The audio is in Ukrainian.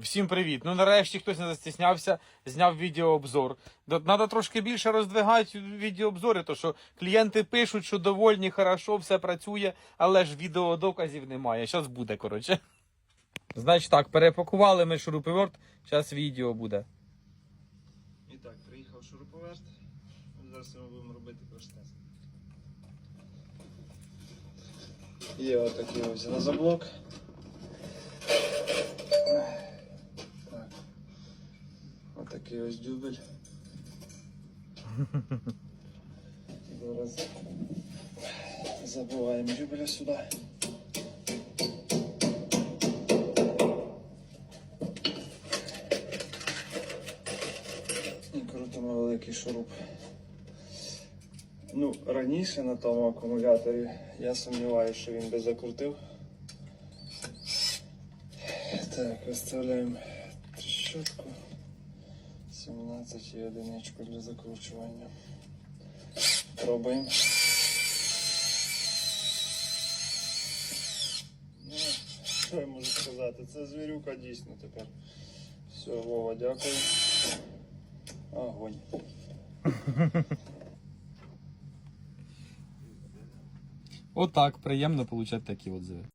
Всім привіт! Ну нарешті хтось не застіснявся, зняв відеообзор. Треба трошки більше роздвигати відеообзори, то що клієнти пишуть, що довольні, хорошо, все працює, але ж відеодоказів немає. Зараз буде, коротше. Значить так, перепакували ми шуруповерт, зараз відео буде. І так, приїхав шуруповерт. Зараз ми будемо робити краш-тест. Є отакий ось газоблок. Так. Отакий ось дюбель. Зараз забуваємо дюбеля сюди. І крутимо великий шуруп. Ну, раніше на тому акумуляторі я сумніваюся, що він би закрутив. Так, виставляємо трещотку. 17 і одиничку для закручування. Пробуємо. Ну, що я можу сказати? Це звірюка дійсно тепер. Все, Вова, дякую. Огонь. Отак, приємно отримати такі отзиви.